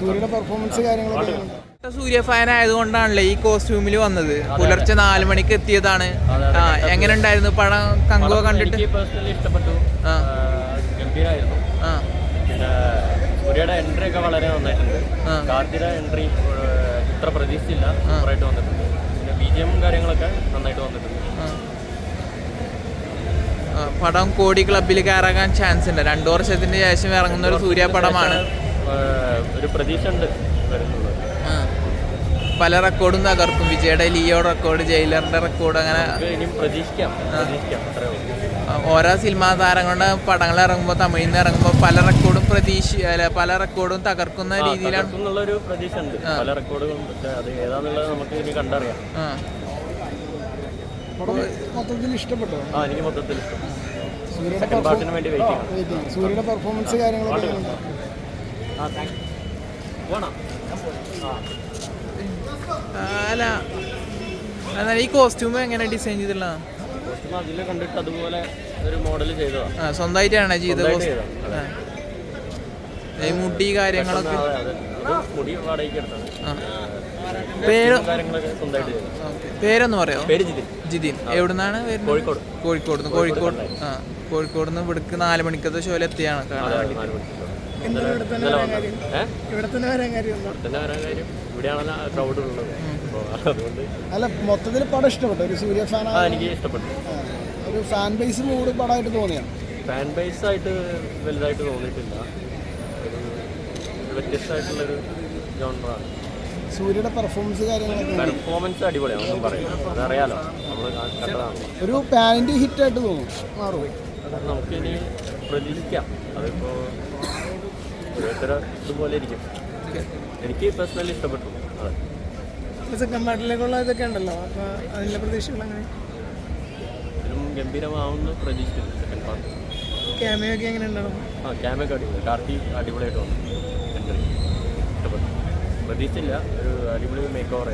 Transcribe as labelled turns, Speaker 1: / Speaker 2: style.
Speaker 1: സൂര്യയുടെ പെർഫോമൻസ് കാര്യങ്ങളൊക്കെ
Speaker 2: സൂര്യ ഫാൻ ആയതുകൊണ്ടാണല്ലേ ഈ കോസ്റ്റ്യൂമിൽ വന്നത്. പുലർച്ചെ നാല് മണിക്ക് എത്തിയതാണ്. ആ എങ്ങനെ ഉണ്ടായിരുന്നു പടം കങ്കുവ കണ്ടിട്ട്?
Speaker 3: ഇഷ്ടപ്പെട്ടു. ഗംഭീരമായിരുന്നു പിന്നെ സൂര്യയുടെ എൻട്രി ഒക്കെ വളരെ നന്നായിട്ടുണ്ട്. കാർത്തിയുടെ എൻട്രി ഇത്ര പ്രതീക്ഷിച്ചില്ല. സൂപ്പറായിട്ട് വന്നിട്ടുണ്ട്. പിന്നെ ബി ജി എം കാര്യങ്ങളൊക്കെ നന്നായിട്ട് വന്നിട്ടുണ്ട്.
Speaker 2: പടം കോടി ക്ലബിൽ കയറാൻ ചാൻസ് ഉണ്ട്. രണ്ടു വർഷത്തിന് ശേഷം ഇറങ്ങുന്ന ഒരു സൂര്യ പടമാണ്.
Speaker 3: ഒരു പ്രതീക്ഷ ഉണ്ട് വരുന്നുള്ളത്
Speaker 2: പല റെക്കോർഡും തകർക്കും. വിജയുടെ ലിയോ റെക്കോർഡ് ജയിലറിന്റെ റെക്കോർഡ് അങ്ങനെ
Speaker 3: ഇനിയും പ്രതീക്ഷിക്കാം പ്രതീക്ഷിക്കാം.
Speaker 2: ഓരോ സിനിമാ താരങ്ങളുടെ പടങ്ങൾ ഇറങ്ങുമ്പോൾ തമിഴിൽ നിന്ന് ഇറങ്ങുമ്പോൾ പല റെക്കോർഡും പ്രതീക്ഷ അല്ല പല റെക്കോർഡും തകർക്കുന്ന രീതിയിലാണ്
Speaker 3: ഒരു പ്രതീക്ഷ ഉണ്ട് പല റെക്കോർഡുകളും പക്ഷേ അത് ഏതാന്നുള്ളത് നമുക്ക് ഇനി കണ്ടറിയാം.
Speaker 2: ആ.
Speaker 1: പടം മൊത്തത്തിൽ ഇഷ്ടപ്പെട്ടോ?
Speaker 3: ആ എനിക്ക് മൊത്തത്തിൽ ഇഷ്ടം.
Speaker 1: സൂര്യയുടെ
Speaker 3: സെക്കൻഡ് പാർട്ടിന് വേണ്ടി വെയിറ്റ് ചെയ്യണം.
Speaker 1: സൂര്യയുടെ പെർഫോമൻസ് കാര്യങ്ങളൊക്കെ
Speaker 2: അല്ല. എന്നാൽ ഈ കോസ്റ്റ്യൂം എങ്ങനെ ഡിസൈൻ ചെയ്തിട്ടുള്ള
Speaker 3: അതിൽ കണ്ടിട്ട് അതുപോലെ ഒരു മോഡൽ ചെയ്തതാണ്
Speaker 2: സ്വന്തമായിട്ടാണ് ചെയ്തത് മുടി കാര്യങ്ങളൊക്കെ.
Speaker 3: മുടി വാടകയ്ക്ക്
Speaker 2: പേരൊന്ന് പറയോ?
Speaker 3: ജിതിൻ.
Speaker 2: എവിടുന്നാണ്
Speaker 3: കോഴിക്കോട്.
Speaker 2: കോഴിക്കോട്. കോഴിക്കോട് ആ കോഴിക്കോട് നിന്ന് ഇവിടേക്ക് നാല് മണിക്കത്തെ ഷോയിൽ എത്തിയാണ് കാണാൻ വേണ്ടി
Speaker 1: ഇവിടെ തന്നെ
Speaker 3: ഇന്നലെ
Speaker 1: വരാൻ കാര്യം? ഇവിടെ തന്നെ വരാൻ കാര്യമുണ്ടോ
Speaker 3: തന്നെ വരാൻ കാര്യം. ഇവിടെയാണല്ലോ ക്രൗഡ് ഉള്ളത്. അപ്പോൾ അതുകൊണ്ട്
Speaker 1: അല്ല മൊത്തത്തിൽ പടം ഇഷ്ടപ്പെട്ടു. ഒരു സൂര്യ ഫാൻ
Speaker 3: ആ എനിക്ക് ഇഷ്ടപ്പെട്ടു.
Speaker 1: ഒരു ഫാൻ ബേസ് മൂഡ് പടമായിട്ട് തോന്നിയാണ്
Speaker 3: ഫാൻ ബേസ് ആയിട്ട് വലുതായിട്ട് തോന്നിയിട്ടില്ല. ഒരു വ്യത്യസ്തമായിട്ടുള്ളൊരു ജോണറാണ്
Speaker 1: സൂര്യയുടെ പെർഫോമൻസ് കാര്യങ്ങളൊക്കെ
Speaker 3: പെർഫോമൻസ് അടിപൊളിയാണ് ഒന്നും പറയില്ല. അതറിയാലോ നമ്മൾ കണ്ടതാണ്.
Speaker 1: ഒരു പാനിന്റെ ഹിറ്റ് ആയിട്ട് തോന്നും മാറും.
Speaker 3: അത് നമുക്കിനി പ്രതീക്ഷിക്കാം. അതിപ്പോൾ ഓരോരുത്തര ഇതുപോലെ ഇരിക്കും. എനിക്ക് പേഴ്സണലി ഇഷ്ടപ്പെട്ടു.
Speaker 1: സെക്കൻഡ് പാർട്ടിലേക്കുള്ള ഇതൊക്കെ ഉണ്ടല്ലോ. അപ്പോൾ പ്രതീക്ഷകൾ അങ്ങനെ
Speaker 3: ഇതിലും ഗംഭീരമാവുമെന്ന് പ്രതീക്ഷിക്കുന്നു സെക്കൻഡ് പാർട്ട്
Speaker 1: ഒക്കെ എങ്ങനെ ഉണ്ടാവും?
Speaker 3: ആ ക്യാമൊക്കെ അടിപൊളി. കാർത്തി അടിപൊളിയായിട്ട് വന്നു. എൻട്രി ഇഷ്ടപ്പെട്ടു. പ്രതീക്ഷിച്ചില്ല. ഒരു അടിപൊളി മേക്ക് ഓവർ